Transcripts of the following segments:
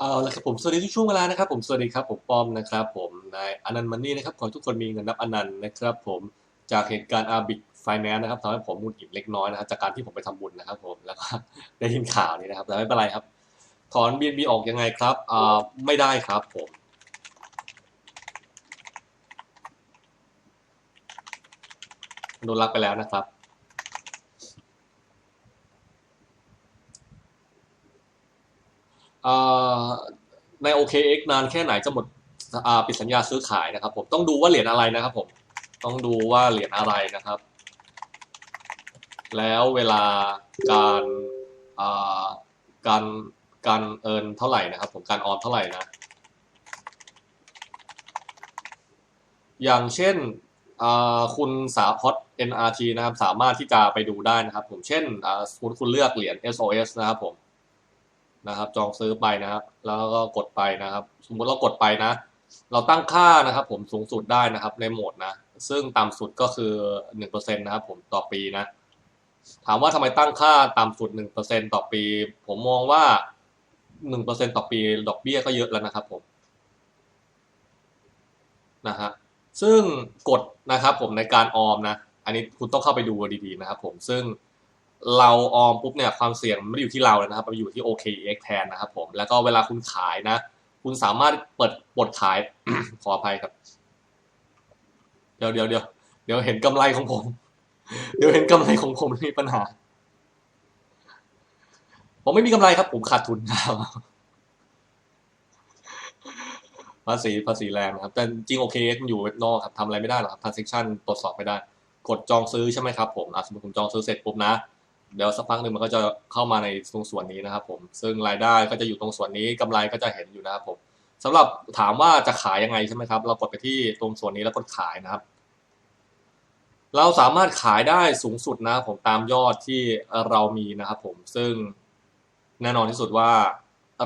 เอาละครับผมสวัสดีทุกช่วงเวลานะครับผมสวัสดีครับผมป้อมนะครับผมนายอนันต์มันนี่นะครับขอให้ทุกคนมีเงินนับอนันต์นะครับผมจากเหตุการณ์อาบิกไฟแนนซ์นะครับทำให้ผมหงุดหงิดเล็กน้อยนะครับจากการที่ผมไปทำบุญนะครับผมแล้วก็ได้ยินข่าวนี้นะครับแต่ไม่เป็นไรครับ ถอน BNB ออกยังไงครับอ่าไม่ได้ครับผมโดนลักไปแล้วนะครับ อ่า ใน OKX นานแค่ไหนจะหมดปิดสัญญาซื้อขายนะครับ ผมต้องดูว่าเหรียญอะไรนะครับผมต้องดูว่าเหรียญอะไรนะครับ แล้วเวลาการการการเอินเท่าไหร่นะครับ ผมการออมเท่าไหร่นะ อย่างเช่นคุณสาพอด NRT นะครับ สามารถที่จะไปดูได้นะครับ ผมเช่นอ่าสมมติคุณเลือกเหรียญ SOS นะครับผม นะครับ จองซื้อไปนะครับ แล้วก็กดไปนะครับ สมมุติเรากดไปนะ เราตั้งค่านะครับ ผมสูงสุดได้นะครับ ในโหมดนะ ซึ่งต่ำสุดก็คือหนึ่งเปอร์เซ็นต์นะครับ ผมต่อปีนะ ถามว่าทำไมตั้งค่าต่ำสุดหนึ่งเปอร์เซ็นต่อปี ผมมองว่าหนึ่งเปอร์เซ็นต่อปีดอกเบี้ยก็เยอะแล้วนะครับ ผมนะฮะซึ่งกฎนะครับ ผมในการออมนะ อันนี้คุณต้องเข้าไปดูดีๆนะครับ ผมซึ่ง เราออมปุ๊บเนี่ยความเสี่ยงไม่ได้อยู่ที่เราแล้วนะครับมันอยู่ที่ OKX แทนนะครับผมแล้วก็เวลาคุณขายนะ คุณสามารถเปิดปลดขาย ขออภัยครับ เดี๋ยวเดี๋ยวเดี๋ยวเดี๋ยวเห็นกำไรของผม เดี๋ยวเห็นกำไรของผมมีปัญหา ผมไม่มีกำไรครับ ผมขาดทุนครับภาษีภาษีแรงนะครับ แต่จริง OKX มันอยู่เว็บนอกครับทำอะไรไม่ได้หรอกครับ transaction ตรวจสอบไม่ได้ กดจองซื้อใช่ไหมครับผมสมมติผมจองซื้อเสร็จปุ๊บนะ เดี๋ยวสักพักหนึ่งมันก็จะเข้ามาในตรงส่วนนี้นะครับผมซึ่งรายได้ก็จะอยู่ตรงส่วนนี้กำไรก็จะเห็นอยู่นะครับผมสำหรับถามว่าจะขายยังไงใช่ไหมครับ เรากดไปที่ตรงส่วนนี้แล้วกดขายนะครับ เราสามารถขายได้สูงสุดนะผมตามยอดที่เรามีนะครับผมซึ่งแน่นอนที่สุดว่า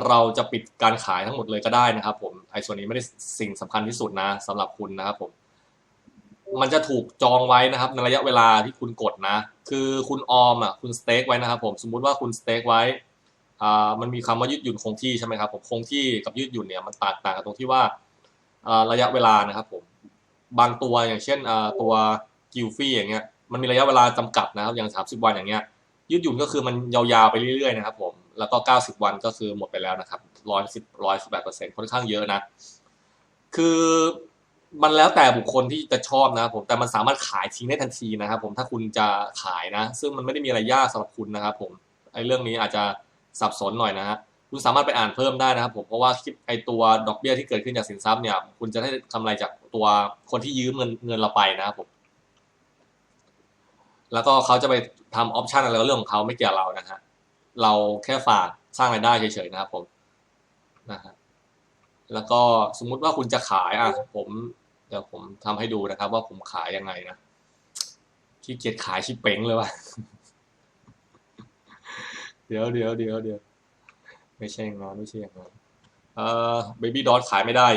เราจะปิดการขายทั้งหมดเลยก็ได้นะครับ ผมไอ้ส่วนนี้ไม่ได้สิ่งสำคัญที่สุดนะสำหรับคุณนะครับผม มันจะถูกจองไว้นะครับ ในระยะเวลาที่คุณกดนะ คือคุณออมอะคุณสเต็กไว้นะครับผมสมมุติว่าคุณสเต็กไว้อ่ามันมีคำว่ายืดหยุ่นคงที่ใช่ไหมครับผมคงที่กับยืดหยุ่นเนี่ยมันต่างต่างกันตรงที่ว่าอ่าระยะเวลานะครับผมบางตัวอย่างเช่นอ่าตัวกิลฟี่อย่างเงี้ยมันมีระยะเวลาจำกัดนะครับอย่าง 30 วันอย่างเงี้ยยืดหยุ่นก็คือมันยาวๆไปเรื่อยๆนะครับผมแล้วก็ 90 วันก็คือหมดไปแล้วนะครับร้อยสิบร้อยสิบแปดเปอร์เซ็นต์ค่อนข้างเยอะนะ คือ มันแล้วแต่บุคคลที่จะชอบนะครับผมแต่มันสามารถขายทิ้งได้ทันทีนะครับ ผมถ้าคุณจะขายนะ ซึ่งมันไม่ได้มีอะไรยากสำหรับคุณนะครับ ผมไอ้เรื่องนี้อาจจะสับสนหน่อยนะฮะคุณสามารถไปอ่านเพิ่มได้นะครับ ผมเพราะว่าคลิปไอ้ตัวดอกเบี้ยที่เกิดขึ้นจากสินทรัพย์เนี่ย คุณจะได้กำไรจากตัวคนที่ยืมเงินเงินเราไปนะครับผมแล้วก็เขาจะไปทำออปชันอะไรก็เรื่องของเขาไม่เกี่ยวเรานะฮะเราแค่ฝากสร้างรายได้เฉยๆนะครับ ผมนะฮะแล้วก็สมมุติว่าคุณจะขายอะผม ดี๋ยวผมทำให้ดูนะครับ ว่าผมขายยังไงนะขี้เกียจขายชิปเป้งเลยว่ะเดี๋ยวเดี๋ยวเดี๋ยวเดี๋ยวไม่ใช่อย่างนั้นไม่ใช่อย่างนั้นเอ่อเบบี้ดอทขายไม่ได้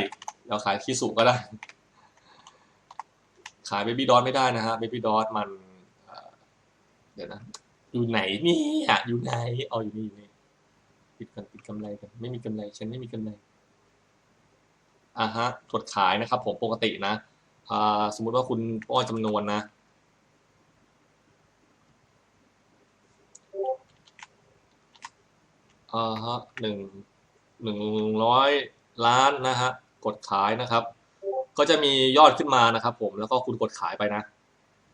เราขายคิสุก็ได้ ขายเบบี้ดอทไม่ได้นะฮะเบบี้ดอทมันเเดี๋ยวนะ อยู่ไหนนี่อยู่ไหนเอาอยู่นี่อยู่นี่ปิดกันปิดกำไรกันไม่มีกำไรฉันไม่มีกำไร อ่าฮะกดขายนะครับ ผมปกตินะอ่าสมมุติว่าคุณป้อนจำนวนนะ อ่าฮะหนึ่งหนึ่งร้อยล้านนะฮะกดขายนะครับ ก็จะมียอดขึ้นมานะครับ ผมแล้วก็คุณกดขายไปนะ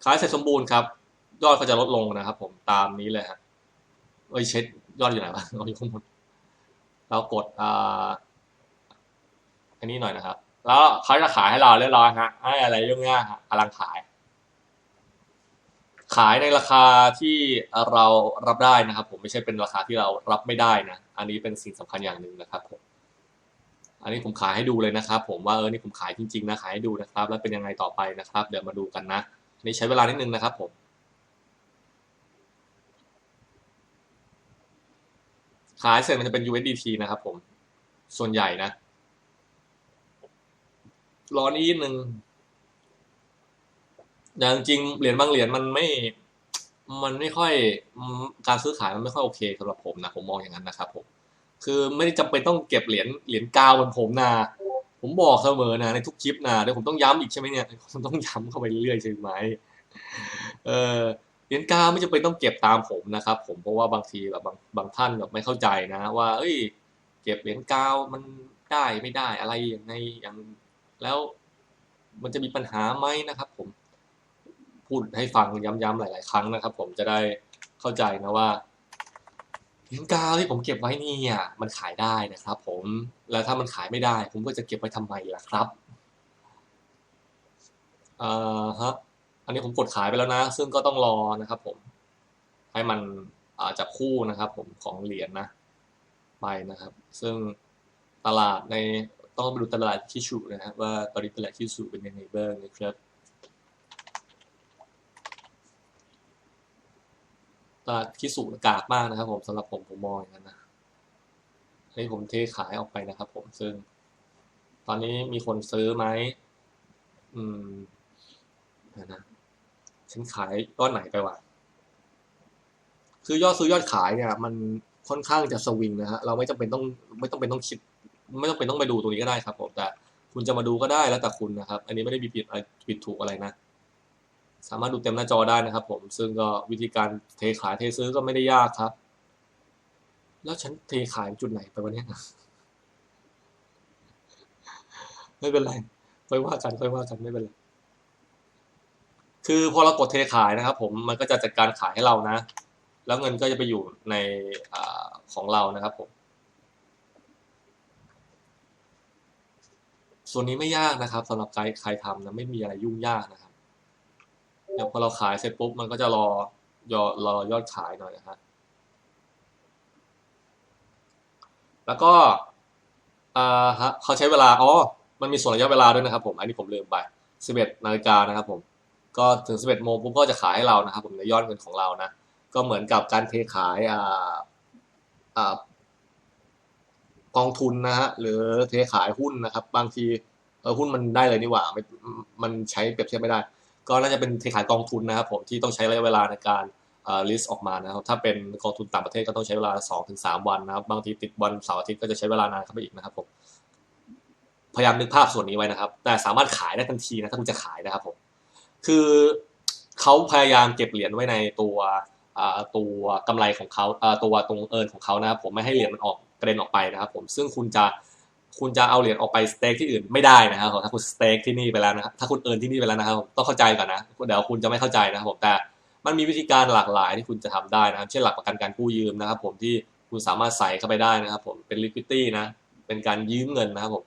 ขายเสร็จสมบูรณ์ครับ ยอดก็จะลดลงนะครับ ผมตามนี้เลยฮะเอ้ยเช็ดยอดอยู่ไหนวะเอาอยู่ข้างบนเรากดอ่า อันนี้หน่อยนะครับ แล้วเขาจะขายให้เราเรียบร้อยฮะให้อะไรยุ่งยากฮะกำลังขาย ขายในราคาที่เรารับได้นะครับ ผมไม่ใช่เป็นราคาที่เรารับไม่ได้นะ อันนี้เป็นสิ่งสำคัญอย่างหนึ่งนะครับผมอันนี้ผมขายให้ดูเลยนะครับ ผมว่าเออนี่ผมขายจริงๆนะขายให้ดูนะครับ แล้วเป็นยังไงต่อไปนะครับ เดี๋ยวมาดูกันนะอันนี้ใช้เวลานิดนึงนะครับผมขายเสร็จมันจะเป็น USDT นะครับผม ส่วนใหญ่นะ ร้อนอีกหนึ่งอย่างจริงเหรียญบางเหรียญมันไม่ มันไม่ค่อยการซื้อขายมันไม่ค่อยโอเคสำหรับผมนะผมมองอย่างนั้นนะครับ ผม คือไม่ได้จำเป็นต้องเก็บเหรียญเหรียญกาวบนผมนะผมบอกเสมอนะในทุกคลิปนะเดี๋ยวผมต้องย้ำอีกใช่ไหมเนี่ยผมต้องย้ำเข้าไปเรื่อยใช่ไหมเออเหรียญกาวไม่จำเป็นต้องเก็บตามผมนะครับ ผมเพราะว่าบางทีแบบบางบางท่านแบบไม่เข้าใจนะ ว่า เอ้ย เก็บเหรียญกาวมันได้ไม่ได้อะไรอย่างไงอย่าง แล้วมันจะมีปัญหาไหมนะครับ ผมพูดให้ฟังย้ำๆหลาย ๆ ครั้งนะครับ ผมจะได้เข้าใจนะว่าเหรียญกาวที่ผมเก็บไว้นี่อะมันขายได้นะครับ ผมแล้วถ้ามันขายไม่ได้ ผมก็จะเก็บไว้ทำไมล่ะครับอ่าฮะอันนี้ผมกดขายไปแล้วนะ ซึ่งก็ต้องรอนะครับ ผม ให้มันอาจับคู่นะครับ ผมของเหรียญนะไปนะครับ ซึ่งตลาดใน ต้องไปดูตลาดคิชูนะครับว่าตอนนี้ตลาดคิชูเป็นยังไงบ้างนะครับตลาดคิสุกากมากนะครับ ผมสำหรับผมผมมองอย่างนั้นนะให้ผมเทขายออกไปนะครับ ผมซึ่ง ตอนนี้มีคนซื้อไหมอืมนะฉันขายยอดไหนไปวะคือยอดซื้อยอดขายเนี่ย มันค่อนข้างจะสวิงนะฮะเราไม่จำเป็นต้องไม่ต้องเป็นต้องคิด ไม่ต้องเป็นต้องไปดูตรงนี้ก็ได้ครับผมแต่คุณจะมาดูก็ได้แล้วแต่คุณนะครับ อันนี้ไม่ได้มีผิดผิดถูกอะไรนะ สามารถดูเต็มหน้าจอได้นะครับ ผมซึ่งก็วิธีการเทขายเทซื้อก็ไม่ได้ยากครับ แล้วฉันเทขายจุดไหนไปวันนี้ไม่เป็นไรค่อยว่ากันค่อยว่ากันไม่เป็นไรคือพอเรากดเทขายนะครับ ผมมันก็จะจัดการขายให้เรานะ แล้วเงินก็จะไปอยู่ในอของเรานะครับผม ส่วนนี้ไม่ยากนะครับสำหรับใครใครทำนะไม่มีอะไรยุ่งยากนะครับเดี๋ยวพอเราขายเสร็จปุ๊บมันก็จะรอยอรอยอดขายหน่อยนะฮะแล้วก็อ่าฮะเขาใช้เวลาอ๋อมันมีส่วนระยะเวลาด้วยนะครับ ผมอันนี้ผมลืมไป 11นาฬิกานะครับ ผมก็ถึง 11โมงปุ๊บก็จะขายให้เรานะครับ ผมในยอดเงินของเรานะก็เหมือนกับการเทขายอ่าอ่า กองทุนนะฮะหรือเทขายหุ้นนะครับ บางทีเออหุ้นมันได้เลยนี่หว่ามันใช้เปรียบเทียบไม่ได้ ก็น่าจะเป็นเทขายกองทุนนะครับผมที่ต้องใช้ระยะเวลาในการลิสต์ออกมานะครับถ้าเป็นกองทุนต่างประเทศก็ต้องใช้เวลา 2-3ถึงวันนะครับ บางทีติดวันเสาร์อาทิตย์ก็จะใช้เวลานานเข้าไปอีกนะครับผมพยายามนึกภาพส่วนนี้ไว้นะครับ แต่สามารถขายได้ทันทีนะถ้าคุณจะขายนะครับผมคือเขาพยายามเก็บเหรียญไว้ในตัวตัวกำไรของเขาตัวตรงเอินของเขานะครับผมไม่ให้เหรียญมันออก กระเด็นออกไปนะครับผมซึ่งคุณจะคุณจะเอาเหรียญออกไปสเต็กที่อื่นไม่ได้นะครับถ้าคุณสเต็กที่นี่ไปแล้วนะครับถ้าคุณเอินที่นี่ไปแล้วนะครับต้องเข้าใจก่อนนะเดี๋ยวคุณจะไม่เข้าใจนะครับผมแต่มันมีวิธีการหลากหลายที่คุณจะทำได้นะครับ เช่นหลักประกันการกู้ยืมนะครับ ผมที่คุณสามารถใส่เข้าไปได้นะครับผมเป็น liquidity นะเป็นการยืมเงินนะครับผม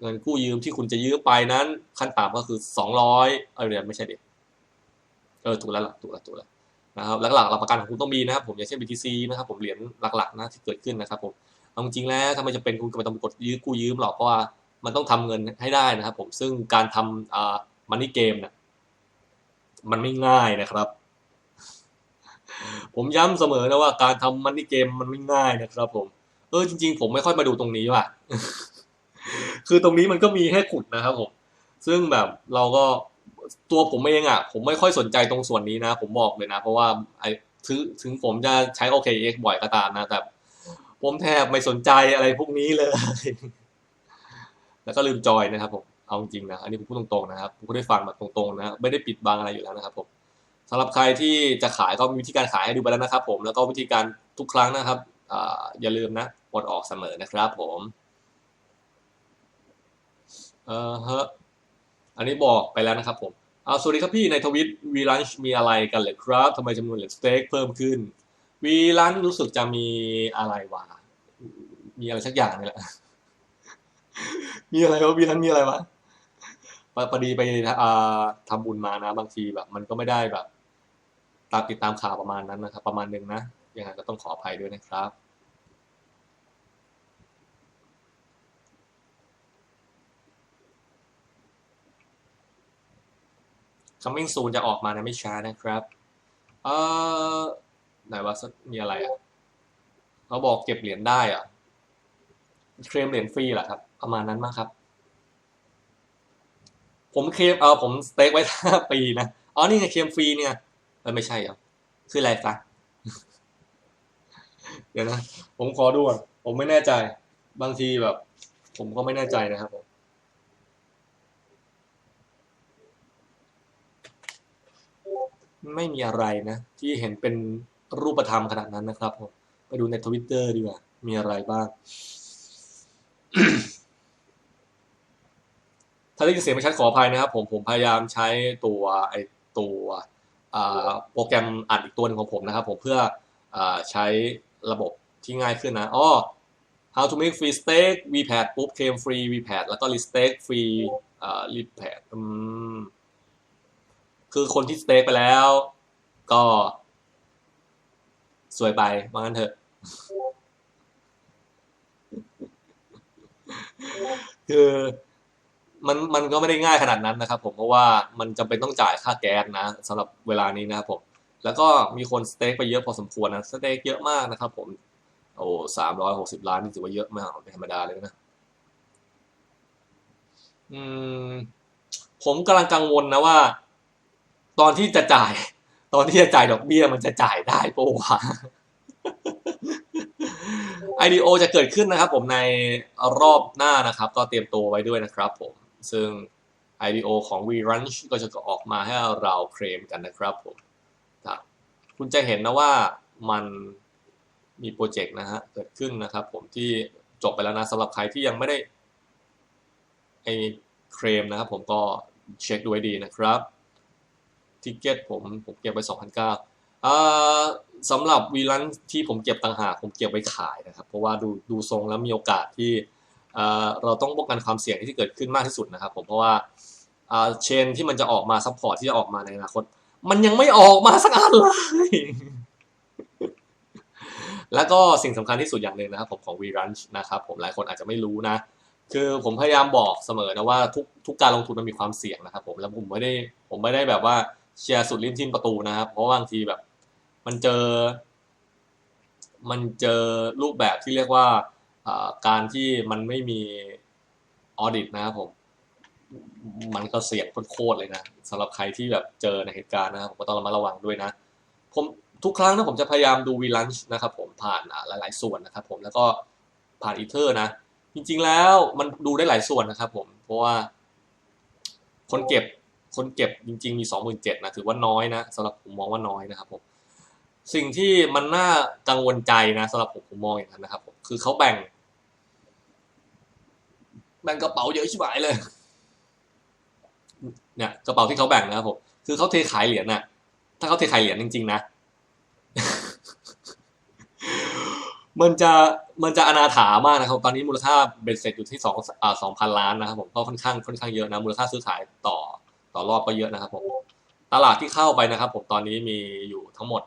เงินกู้ยืมที่คุณจะยืมไปนั้น ขั้นต่ำก็คือสองร้อยเออเรียนไม่ใช่เด็กเออถูกแล้วล่ะถูกแล้วถูกแล้วนะครับหลักๆหลักประกันของคุณต้องมีนะครับผมอย่างเช่น BTC นะครับผมเหรียญหลักๆนะที่เกิดขึ้นนะครับผม เอาจริงแล้วทำไมจะเป็นคุณก็ไม่ต้องกดยืมกู้ยืมหรอกเพราะว่ามันต้องทำเงินให้ได้นะครับ ผมซึ่งการทำอ่ามันนี่เกมเนี่ยมันไม่ง่ายนะครับ ผมย้ำเสมอนะว่าการทำมันนี่เกมมันไม่ง่ายนะครับ ผม เออจริง ๆ ผมไม่ค่อยมาดูตรงนี้ว่ะ คือตรงนี้มันก็มีให้ขุดนะครับผม ซึ่งแบบเราก็ตัวผมเองอะ ผมไม่ค่อยสนใจตรงส่วนนี้นะ ผมบอกเลยนะ เพราะว่าไอ้ถึงถึงผมจะใช้ OKX บ่อยก็ตามนะ แต่ ผมแทบไม่สนใจอะไรพวกนี้เลย แล้วก็ลืมจอยนะครับผมเอาจริงนะอันนี้ผมพูดตรงๆนะครับผมได้ฟังแบบตรงๆนะไม่ได้ปิดบังอะไรอยู่แล้วนะครับผมสำหรับใครที่จะขายก็มีวิธีการขายให้ดูไปแล้วนะครับ ผมแล้วก็วิธีการทุกครั้งนะครับออย่าลืมนะปลดออกเสมอนะครับผมเออฮะอันนี้บอกไปแล้วนะครับผมเอาสวัสดีครับพี่ในทวิตวีลันช์มีอะไรกันเลยครับทำไมจำนวนเหรียญสเต็กเพิ่มขึ้น วีลันรู้สึกจะมีอะไรวะ มีอะไรสักอย่างนี่แหละ มีอะไรวะวีลันมีอะไรวะพอดีไปทำบุญมานะ บางทีแบบ มันก็ไม่ได้แบบตามติดตามข่าวประมาณนั้นนะครับ ประมาณหนึ่งนะยังไงก็ต้องขออภัยด้วยนะครับ coming soon จะออกมาในไม่ช้านะครับ เอ่อ ไหนว่ามีอะไรอะเขาบอกเก็บเหรียญได้อะเคลมเหรียญฟรีแหละครับ ประมาณนั้นมากครับ ผมเคลมเออผมสเต็กไว้ห้าปีนะอ๋อนี่ไงเคลมฟรีเนี่ยไม่ใช่เหรอคืออะไรฟะเดี๋ยวนะผมขอดูอะผมไม่แน่ใจ บางทีแบบ ผมก็ไม่แน่ใจนะครับผมไม่มีอะไรนะ ที่เห็นเป็น รูปธรรมขนาดนั้นนะครับผมไปดูในทวิตเตอร์ดีกว่า มีอะไรบ้างถ้าได้ยินเสียงไม่ชัดขออภัยนะครับ ผมผมพยายามใช้ตัวไอตัวโปรแกรมอัดอีกตัวหนึ่งของผมนะครับ ผมเพื่ออใช้ระบบที่ง่ายขึ้นนะอ้อ how to make free steak vpad ปุ๊บ came free vpad แล้วก็ list steak free อ่า vpad อืมคือคนที่สเต็กไปแล้ว ก็ สวยไปว่างั้นเถอะ คือมันมันก็ไม่ได้ง่ายขนาดนั้นนะครับ ผมเพราะว่ามันจำเป็นต้องจ่ายค่าแก๊สนะสำหรับเวลานี้นะครับผมแล้วก็มีคนสเต็กไปเยอะพอสมควรนะสเต็กเยอะมากนะครับ ผม โอ้สามร้อยหกสิบล้านนี่ถือว่าเยอะมากเป็นธรรมดาเลยนะอืม ผมกำลังกังวลนะว่า ตอนที่จะจ่าย ตอนที่จะจ่ายดอกเบี้ยมันจะจ่ายได้ปะวะ IDO จะเกิดขึ้นนะครับ ผมในรอบหน้านะครับ ก็เตรียมตัวไว้ด้วยนะครับผม ซึ่ง IDO ของ VRunch ก็จะออกมาให้เราเคลมกันนะครับผมครับคุณจะเห็นนะว่ามันมีโปรเจกต์นะฮะเกิดขึ้นนะครับ ผมที่จบไปแล้วนะสำหรับใครที่ยังไม่ได้ไอเคลมนะครับ ผมก็เช็คดูให้ดีนะครับ ทิเก็ตผมผมเก็บไป2,009อ่าสำหรับวีลันที่ผมเก็บต่างหากผมเก็บไว้ขายนะครับ เพราะว่าดูดูทรงแล้วมีโอกาสที่อ่าเราต้องป้องกันความเสี่ยงที่เกิดขึ้นมากที่สุดนะครับ ผมเพราะว่าอ่าเชนที่มันจะออกมาซัพพอร์ตที่จะออกมาในอนาคต มันยังไม่ออกมาสักอันเลยแล้วก็สิ่งสำคัญที่สุดอย่างหนึ่งนะครับ ผมของ VRunch นะครับผมหลายคนอาจจะไม่รู้นะ คือผมพยายามบอกเสมอนะว่าทุกทุกการลงทุนมันมีความเสี่ยงนะครับ ผมแล้วผมไม่ได้ผมไม่ได้แบบว่า เชียร์สุดริมทิมประตูนะครับ เพราะบางทีแบบ มันเจอ มันเจอรูปแบบที่เรียกว่าการที่มันไม่มีออดิตนะครับผม มันก็เสี่ยงโคตรเลยนะสำหรับใครที่แบบเจอในเหตุการณ์นะครับผมก็ต้องระมัดระวังด้วยนะ ผมทุกครั้งนะผมจะพยายามดูวีลันช์นะครับผมผ่านหลาย ๆ ส่วนนะครับผมแล้วก็ผ่านอีเทอร์นะ จริง ๆ แล้วมันดูได้หลายส่วนนะครับผม เพราะว่าคนเก็บ คนเก็บจริง ๆ มีสองหมื่นเจ็ดนะถือว่าน้อยนะสำหรับผมมองว่าน้อยนะครับผมสิ่งที่มันน่ากังวลใจนะสำหรับผมผมมองอย่างนั้นนะครับผมคือเขาแบ่ง แบ่งกระเป๋าเยอะชิบหายเลยเนี่ยกระเป๋าที่เขาแบ่งนะครับผมคือเขาเทขายเหรียญน่ะถ้าเขาเทขายเหรียญจริง ๆ นะ มันจะมันจะอนาถามากนะครับ ตอนนี้มูลค่าเบ็ดเสร็จอยู่ที่สองอ่าสองพันล้านนะครับผมก็ค่อนข้างค่อนข้างเยอะนะมูลค่าซื้อขายต่อ ต่อรอบก็เยอะนะครับผมตลาดที่เข้าไปนะครับ ผมตอนนี้มีอยู่ทั้งหมด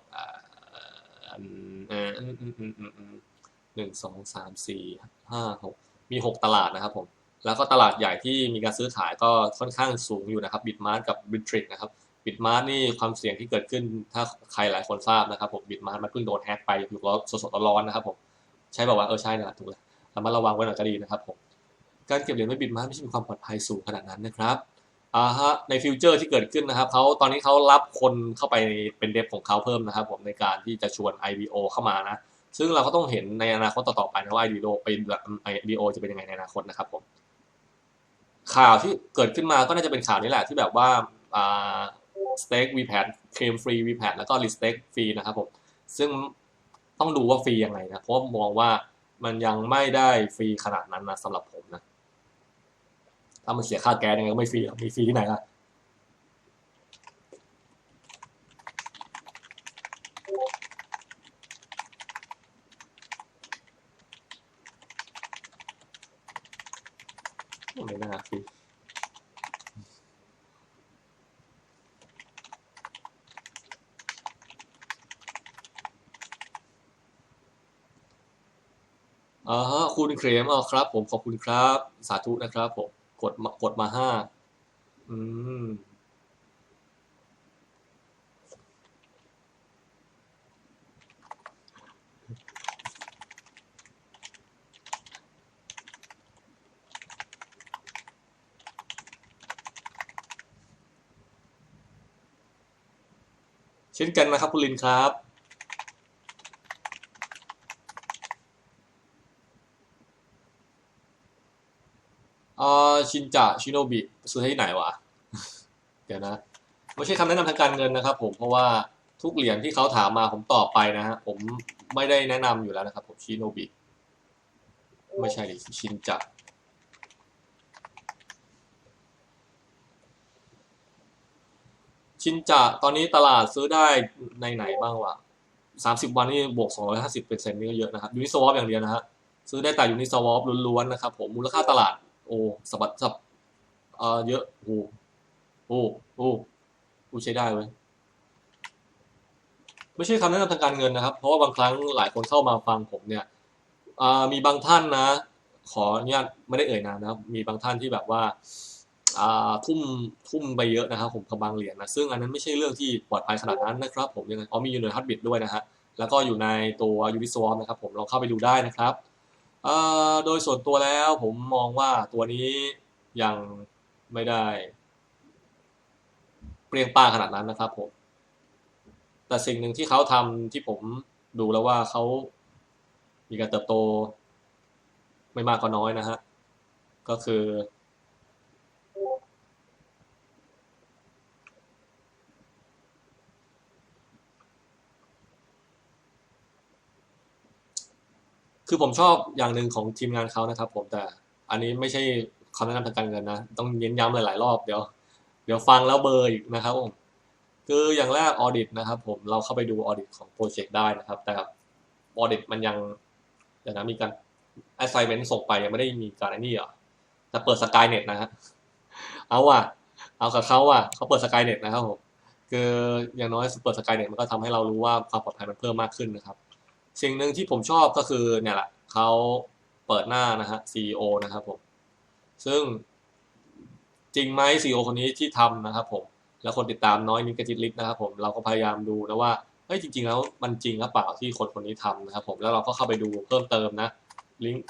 หนึ่งสองสามสี่ห้าหกมีหกตลาดนะครับ ผม แล้วก็ตลาดใหญ่ที่มีการซื้อขายก็ค่อนข้างสูงอยู่นะครับบิตมาร์กับบิตทริกนะครับบิตมาร์นี่ความเสี่ยงที่เกิดขึ้นถ้าใครหลายคนทราบนะครับ ผมบิตมาร์มันเพิ่งโดนแฮ็กไปอยู่ร้อนสดๆร้อนๆนะครับ ผมใช่แบบว่าเออใช่นะถูกแล้วระมัดระวังไว้หน่อยก็ดีนะครับ ผมการเก็บเหรียญไว้บิตมาร์ไม่ใช่มีความปลอดภัยสูงขนาดนั้นนะครับ อ่าฮะในฟิวเจอร์ที่เกิดขึ้นนะครับเขาตอนนี้เขารับคนเข้าไปเป็นเดฟของเขาเพิ่มนะครับผมในการที่จะชวน IBO เข้ามานะ ซึ่งเราก็ต้องเห็นในอนาคตต่อๆไปนะว่า IBO ไป IBO จะเป็นยังไงในอนาคตนะครับผมข่าวที่เกิดขึ้นมาก็น่าจะเป็นข่าวนี้แหละที่แบบว่าอ่าสเต็กวีแพดเคลมฟรีวีแพดแล้วก็ลิสเต็กฟรีนะครับผมซึ่งต้องดูว่าฟรียังไงนะเพราะมองว่ามันยังไม่ได้ฟรีขนาดนั้นนะสำหรับผมนะ ถ้ามันเสียค่าแก๊สยังไงก็ไม่ฟรีมีฟรีที่ไหนล่ะไม่น่าฟรีอ่าฮะคุณเครมอ๋อครับ ผมขอบคุณครับ สาธุนะครับผม กดมากดมาห้าอืมเช่นกันนะครับคุณลินครับ อ่า ชินจะชิโนบิซื้อที่ไหนวะ เดี๋ยวนะ ไม่ใช่คำแนะนำทางการเงินนะครับ ผมเพราะว่าทุกเหรียญที่เขาถามมาผมตอบไปนะฮะผมไม่ได้แนะนำอยู่แล้วนะครับ ผมชิโนบิไม่ใช่ดิชินจะชินจะตอนนี้ตลาดซื้อได้ในไหนบ้างวะสามสิบวันนี่บวกสองร้อยห้าสิบเปอร์เซ็นต์นี่ก็เยอะนะครับยูนิสวอปอย่างเดียวนะฮะซื้อได้แต่ยูนิสวอปล้วนๆนะครับผมมูลค่าตลาด โอ้สะบัดสับเอ่อเยอะโอ้โอ้โอ้โอ้ใช้ได้เว้ยไม่ใช่คำแนะนำทางการเงินนะครับ เพราะว่าบางครั้งหลายคนเข้ามาฟังผมเนี่ยอ่ามีบางท่านนะ ขออนุญาตไม่ได้เอ่ยนามนะครับมีบางท่านที่แบบว่าอ่าทุ่มทุ่มไปเยอะนะครับผมกับบางเหรียญนะซึ่งอันนั้นไม่ใช่เรื่องที่ปลอดภัยขนาดนั้นนะครับผมยังไงอ๋อมีอยู่ในฮัตบิดด้วยนะฮะแล้วก็อยู่ในตัวยูนิสวอปนะครับผมลองเข้าไปดูได้นะครับ โดยส่วนตัวแล้วผมมองว่าตัวนี้ยังไม่ได้ เปรียงป้าขนาดนั้นนะครับผมแต่สิ่งหนึ่งที่เขาทำที่ผมดูแล้วว่าเขามีการเติบโตไม่มากก็น้อยนะฮะ ก็คือ คือผมชอบอย่างหนึ่งของทีมงานเขานะครับ ผมแต่อันนี้ไม่ใช่คำแนะนำทางการเงินนะ ต้องเน้นย้ำหลาย ๆ รอบเดี๋ยว เดี๋ยวฟังแล้วเบอร์อีกนะครับผมคืออย่างแรกออดิตนะครับ ผมเราเข้าไปดูออดิตของโปรเจกต์ได้นะครับ แต่ออดิตมันยังเดี๋ยวนะมีการ assignment ส่งไปยังไม่ได้มีการไอ้นี่เหรอแต่เปิดสกายเน็ตนะฮะเอาว่ะเอากับเขาว่ะเขาเปิดสกายเน็ตนะครับผมคืออย่างน้อยเปิดสกายเน็ตมันก็ทำให้เรารู้ว่าความปลอดภัยมันเพิ่มมากขึ้นนะครับ สิ่งหนึ่งที่ผมชอบก็คือเนี่ยแหละเขาเปิดหน้านะฮะ CEO นะครับผม ซึ่งจริงไหม CEO คนนี้ที่ทำนะครับผม แล้วคนติดตามน้อยนิกระจิตลิกนะครับผม เราก็พยายามดูนะว่า เฮ้ยจริง ๆ แล้วมันจริงหรือเปล่าที่คนคนนี้ทำนะครับผม แล้วเราก็เข้าไปดูเพิ่มเติมนะ ลิงก์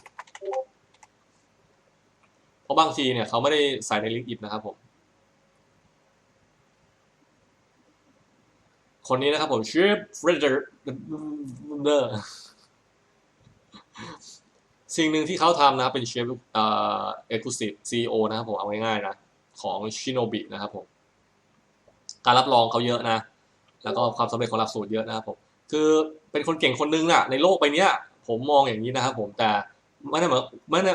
เพราะบางทีเนี่ยเขาไม่ได้ใส่ในลิงก์อินนะครับผมคนนี้นะครับผมชื่อเฟรเดอร์ เดอสิ่งหนึ่งที่เขาทำนะครับเป็นเชฟเอ่อเอ็กซ์คลูซีฟซีโอนะครับผมเอาง่ายๆนะ ของชิโนบินะครับผม การรับรองเขาเยอะนะ แล้วก็ความสำเร็จของหลักสูตรเยอะนะครับผม คือเป็นคนเก่งคนนึงน่ะในโลกใบเนี้ยผมมองอย่างนี้นะครับผมแต่ไม่ได้หมายไม่ได้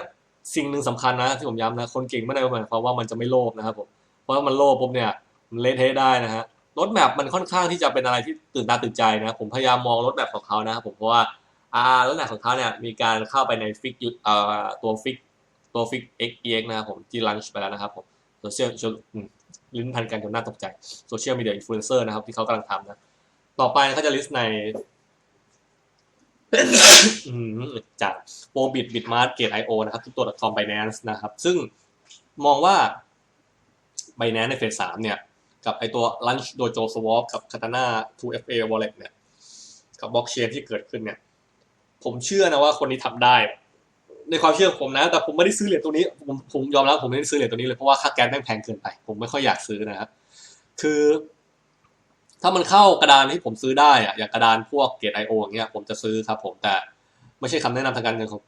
สิ่งหนึ่งสำคัญนะที่ผมย้ำนะ คนเก่งไม่ได้หมายความว่ามันจะไม่โลภนะครับผมเพราะว่ามันโลภปุ๊บเนี่ยมันเละเทะได้นะฮะ รถแมพมันค่อนข้างที่จะเป็นอะไรที่ตื่นตาตื่นใจนะผมพยายามมองรถแมพของเขานะครับผมเพราะว่าอ่ารถแมพของเขาเนี่ยมีการเข้าไปในฟิกยุเอ่อตัวฟิกตัวฟิก X X นะครับผมที่ลันช์ไปแล้วนะครับผมโซเชียลลิ้นพันกันจนน่าตกใจโซเชียลมีเดียอินฟลูเอนเซอร์นะครับที่เขากำลังทำนะต่อไปเขาจะลิสต์ในจากโปรบิดบิดมาร์เกตไอโอนะครับที่ตัว .com Binance นะครับ ซึ่งมองว่า Binance ในเฟสสามเนี่ย กับไอตัว Lunch Dojo Swap กับ Katana 2FA Wallet เนี่ย กับบล็อกเชนที่เกิดขึ้นเนี่ย ผมเชื่อนะว่าคนนี้ทำได้ ในความเชื่อผมนะ แต่ผมไม่ได้ซื้อเหรียญตัวนี้ ผมผมยอมรับผมไม่ได้ซื้อเหรียญตัวนี้เลย เพราะว่าค่าแก๊สแม่งแพงเกินไป ผมไม่ค่อยอยากซื้อนะครับ คือ ถ้ามันเข้ากระดานที่ผมซื้อได้อะอย่างกระดานพวกเกตไอโออย่างเงี้ย ผมจะซื้อครับผม แต่ไม่ใช่คำแนะนำทางการเงินของ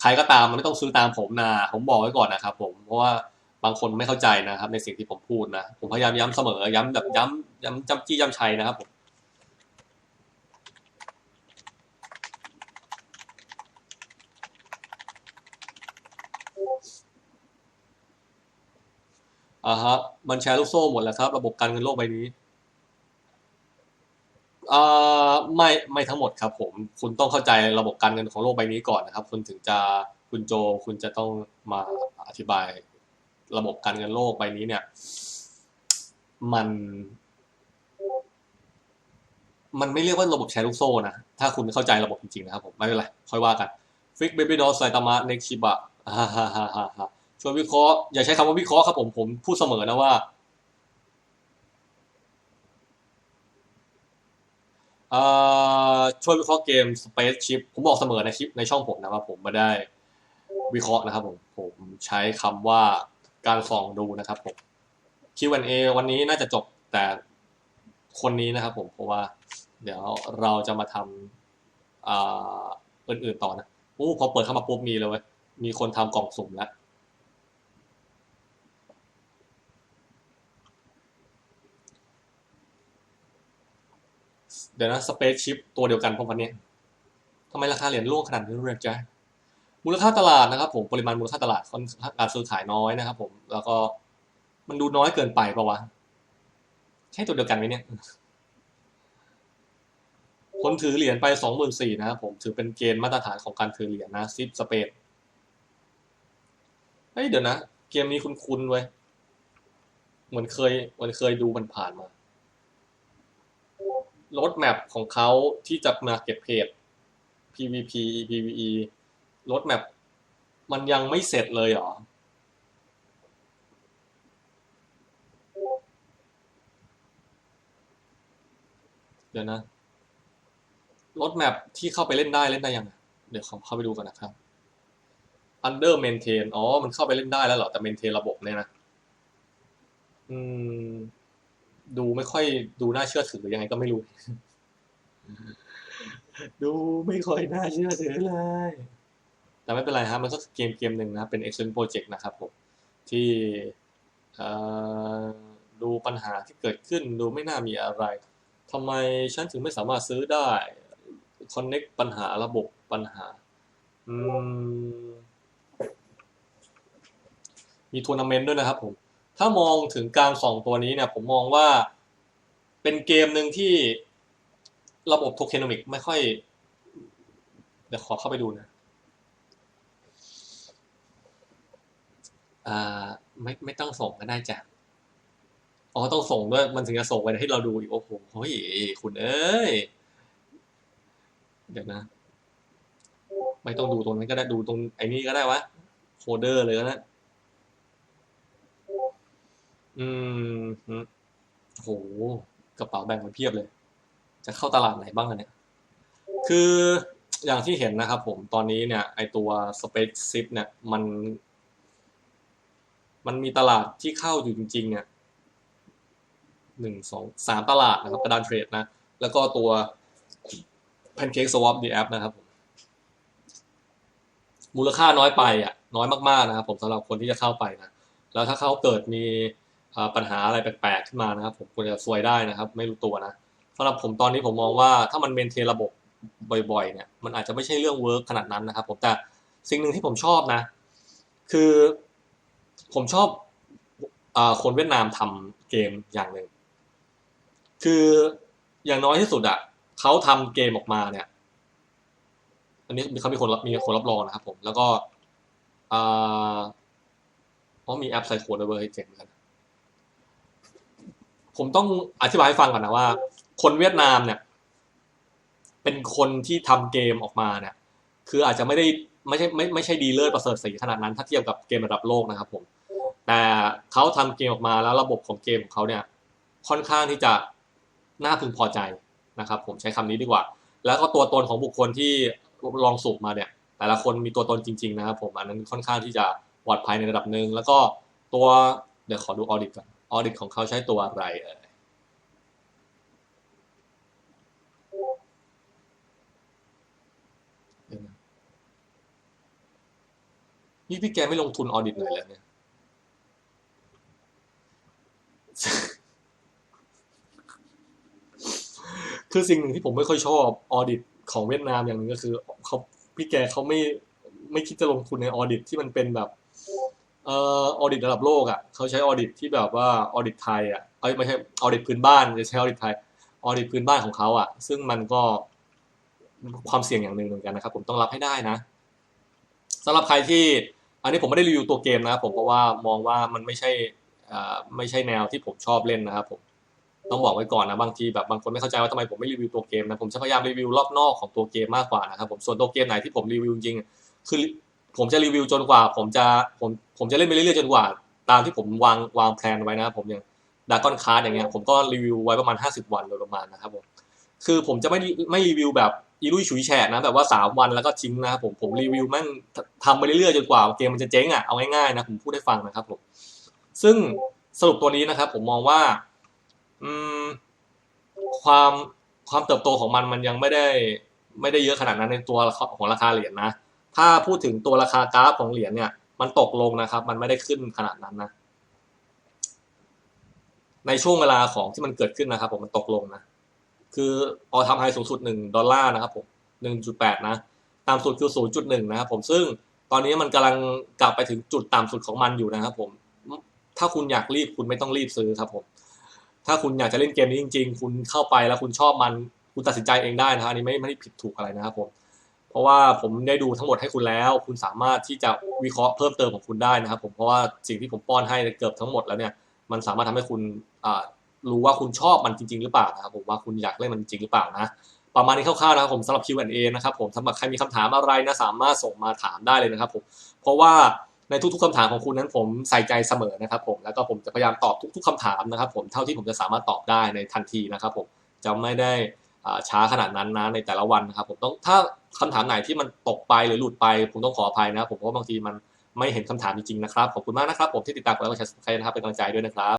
ใครก็ตามมันไม่ต้องซื้อตามผมนะ ผมบอกไว้ก่อนนะครับผม เพราะว่า บางคนไม่เข้าใจนะครับ ในสิ่งที่ผมพูดนะ ผมพยายามย้ำเสมอ ย้ำแบบย้ำย้ำจำจี้ย้ำชัยนะครับผมอ่าฮะ มันแชร์ลูกโซ่หมดแล้วครับ ระบบการเงินโลกใบนี้อ่าไม่ไม่ทั้งหมดครับ ผม คุณต้องเข้าใจระบบการเงินของโลกใบนี้ก่อนนะครับ คุณถึงจะคุณโจคุณจะต้องมาอธิบาย ระบบการเงินโลกใบนี้เนี่ย มัน มันไม่เรียกว่าระบบแชร์ลูกโซ่นะ ถ้าคุณเข้าใจระบบจริงๆนะครับผม ไม่เป็นไร ค่อยว่ากันฟิกเบบี้ดอสไซตามะเน็กชิบะฮ่าฮ่าฮ่าฮ่าชวยวิเคราะห์อย่าใช้คำว่าวิเคราะห์ครับผมผมพูดเสมอนะว่าช่วยวิเคราะห์เกม Space Ship ผมบอกเสมอในคลิปในช่องผมนะว่าผมไม่ได้วิเคราะห์นะครับผมผมใช้คำว่า การส่องดูนะครับผม Q&A วันนี้น่าจะจบแต่คนนี้นะครับผมเพราะว่า เดี๋ยวเราจะมาทำอื่นๆต่อนะอู้พอเปิดเข้ามาปุ๊บมีเลยเว้ยมีคนทำกล่องสุ่มแล้วเดี๋ยวนะสเปซชิปตัวเดียวกันพวกวันนี้ทำไมราคาเหรียญร่วงขนาดนี้เรียกจ้ะ มูลค่าตลาดนะครับ ผมปริมาณมูลค่าตลาดค่อนการซื้อขายน้อยนะครับ ผมแล้วก็มันดูน้อยเกินไปปะวะใช่ตัวเดียวกันไหมเนี่ย คนถือเหรียญไปสองหมื่นสี่นะครับผมถือเป็นเกณฑ์มาตรฐานของการถือเหรียญนะซิปสเปดเฮ้ยเดี๋ยวนะ เกมนี้คุ้นๆไว้ยเหมือนเคยเหมือนเคยดูมันผ่านมาโรดแมปของเขาที่จะมาเก็บเพจ PVP PVE รดแมปมันยังไม่เสร็จเลยเหรอ เดี๋ยวนะรถแมปที่เข้าไปเล่นได้เล่นได้ยังไงเดี๋ยวขอเข้าไปดูก่อนนะครับ under maintain อ๋อ มันเข้าไปเล่นได้แล้วเหรอ แต่ maintain ระบบเนี่ยนะ อืม ดูไม่ค่อยดูน่าเชื่อถือยังไงก็ไม่รู้ ดูไม่ค่อยน่าเชื่อถือเลย แต่ไม่เป็นไรครับมันก็เกมเกมหนึ่งนะเป็น Excellent Project นะครับผมที่ดูปัญหาที่เกิดขึ้นดูไม่น่ามีอะไรทำไมฉันถึงไม่สามารถซื้อได้ connect ปัญหาระบบปัญหาอืมมีทัวร์นาเมนต์ด้วยนะครับผมถ้ามองถึงการส่องตัวนี้เนี่ยผมมองว่าเป็นเกมหนึ่งที่ระบบโทเคนมิกไม่ค่อย เดี๋ยวขอเข้าไปดูนะ อ่า ไม่ไม่ต้องส่งก็ได้จ้ะอ๋อต้องส่งด้วยมันถึงจะส่งไปให้เราดูอีกโอ้โหเฮ้ยคุณเอ้ยเดี๋ยวนะ ไม่ต้องดูตรงนั้นก็ได้ดูตรงไอ้นี่ก็ได้วะโฟลเดอร์เลยก็ได้อืมโหกระเป๋าแบ่งมาเพียบเลย จะเข้าตลาดไหนบ้างอะเนี่ย คืออย่างที่เห็นนะครับผมตอนนี้เนี่ย ไอตัว Space Zip เนี่ย มัน มันมีตลาดที่เข้าอยู่จริงๆเนี่ยหนึ่งสองสามตลาดนะครับกระดานเทรดนะ แล้วก็ตัว Pancake Swap the app นะครับผมมูลค่าน้อยไปอะน้อยมากๆนะครับผมสำหรับคนที่จะเข้าไปนะแล้วถ้าเขาเกิดมีปัญหาอะไรแปลกๆขึ้นมานะครับ ผมควรจะซวยได้นะครับ ไม่รู้ตัวนะสำหรับผมตอนนี้ผมมองว่าถ้ามันเมนเทนระบบบ่อย ๆ เนี่ย มันอาจจะไม่ใช่เรื่องเวิร์กขนาดนั้นนะครับผมแต่สิ่งหนึ่งที่ผมชอบนะ คือ ผมชอบอคนเวียดนามทำเกมอย่างหนึ่งคืออย่างน้อยที่สุดอะเขาทำเกมออกมาเนี่ย อันนี้เขามีคนมีคนรับรองนะครับผมแล้วก็อ่าเพราะมีแอปใส่โคดเวอร์ให้เจ๋งกันผมต้องอธิบายให้ฟังก่อนนะว่า คนเวียดนามเนี่ย เป็นคนที่ทำเกมออกมาเนี่ย คืออาจจะไม่ได้ไม่ใช่ไม่ไม่ใช่ดีเลิศประเสริฐสีขนาดนั้น ถ้าเทียบกับเกมระดับโลกนะครับผม แต่เขาทำเกมออกมาแล้วระบบของเกมของเขาเนี่ยค่อนข้างที่จะน่าพึงพอใจนะครับ ผมใช้คำนี้ดีกว่า แล้วก็ตัวตนของบุคคลที่ลองสูบมาเนี่ย แต่ละคนมีตัวตนจริง ๆ นะครับผมอันนั้นค่อนข้างที่จะปลอดภัยในระดับหนึ่งแล้วก็ตัวเดี๋ยวขอดูออดิตก่อนออดิตของเขาใช้ตัวอะไรเอ่ยนี่พี่แกไม่ลงทุนออดิตหน่อยเลยเนี่ย คือสิ่งหนึ่งที่ผมไม่ค่อยชอบออดิตของเวียดนามอย่างหนึ่งก็คือเขาพี่แกเขาไม่ไม่คิดจะลงทุนในออดิตที่มันเป็นแบบเอ่อออดิตระดับโลกอะเขาใช้ออดิตที่แบบว่าออดิตไทยอะเอ้ยไม่ใช่ออดิตพื้นบ้านจะใช้ออดิตไทยออดิตพื้นบ้านของเขาอะ ซึ่งมันก็ความเสี่ยงอย่างหนึ่งเหมือนกันนะครับ ผมต้องรับให้ได้นะสำหรับใครที่ อันนี้ผมไม่ได้รีวิวตัวเกมนะครับผมเพราะว่ามองว่ามันไม่ใช่อ่าไม่ใช่แนวที่ผมชอบเล่นนะครับผม ต้องบอกไว้ก่อนนะบางทีแบบบางคนไม่เข้าใจว่าทำไมผมไม่รีวิวตัวเกมนะผมจะพยายามรีวิวรอบนอกของตัวเกมมากกว่านะครับผมส่วนตัวเกมไหนที่ผมรีวิวจริงคือผมจะรีวิวจนกว่า ผมจะผมผมจะเล่นไปเรื่อยๆจนกว่า ตามที่ผมวางวางแผนไว้นะผมอย่างดากอนคาร์ดอย่างเงี้ยผมก็รีวิวไว้ประมาณ 50 วันโดยประมาณนะครับผมคือผมจะไม่ไม่รีวิวแบบอีลุยฉุยแฉกนะแบบว่า 3 วันแล้วก็ทิ้งนะครับผมผมรีวิวแม่งทำไปเรื่อยๆจนกว่าเกมมันจะเจ๊งอะเอาง่ายๆนะผมพูดให้ฟังนะครับผมซึ่งสรุปตัวนี้นะครับผมมองว่า ความความเติบโตของมันมันยังไม่ได้ไม่ได้เยอะขนาดนั้นในตัวของราคาเหรียญนะ ถ้าพูดถึงตัวราคากราฟของเหรียญเนี่ย มันตกลงนะครับ มันไม่ได้ขึ้นขนาดนั้นนะ ในช่วงเวลาของที่มันเกิดขึ้นนะครับ ผมมันตกลงนะ คือออทำไฮสูงสุด 1 ดอลลาร์นะครับผม 1.8 นะ ต่ำสุดคือ 0.1 นะครับผม ซึ่งตอนนี้มันกำลังกลับไปถึงจุดต่ำสุดของมันอยู่นะครับผม ถ้าคุณอยากรีบคุณไม่ต้องรีบซื้อครับผม ถ้าคุณอยากจะเล่นเกมนี้จริง ๆ คุณเข้าไปแล้วคุณชอบมันคุณตัดสินใจเองได้นะครับอันนี้ไม่ไม่ได้ผิดถูกอะไรนะครับผมเพราะว่าผมได้ดูทั้งหมดให้คุณแล้ว คุณสามารถที่จะวิเคราะห์เพิ่มเติมของคุณได้นะครับ ผมเพราะว่าสิ่งที่ผมป้อนให้เกือบทั้งหมดแล้วเนี่ยมันสามารถทำให้คุณรู้ว่าคุณชอบมันจริง ๆ หรือเปล่านะครับผมว่าคุณอยากเล่นมันจริงหรือเปล่านะประมาณนี้คร่าวๆนะครับผมสำหรับ Q&A นะครับผมสำหรับใครมีคำถามอะไรนะสามารถส่งมาถามได้เลยนะครับผมเพราะว่า ในทุกๆคำถามของคุณนั้นผมใส่ใจเสมอนะครับ ผมแล้วก็ผมจะพยายามตอบทุก ๆคำถามนะครับ ผมเท่าที่ผมจะสามารถตอบได้ในทันทีนะครับ ผมจะไม่ได้ช้าขนาดนั้นนะในแต่ละวันนะครับผมต้องถ้าคำถามไหนที่มันตกไปหรือหลุดไปผมต้องขออภัยนะครับผมเพราะบางทีมันไม่เห็นคำถามจริงๆนะครับขอบคุณมากนะครับ ผมที่ติดตามกดไลค์กดแชร์นะครับเป็นกำลังใจด้วยนะครับ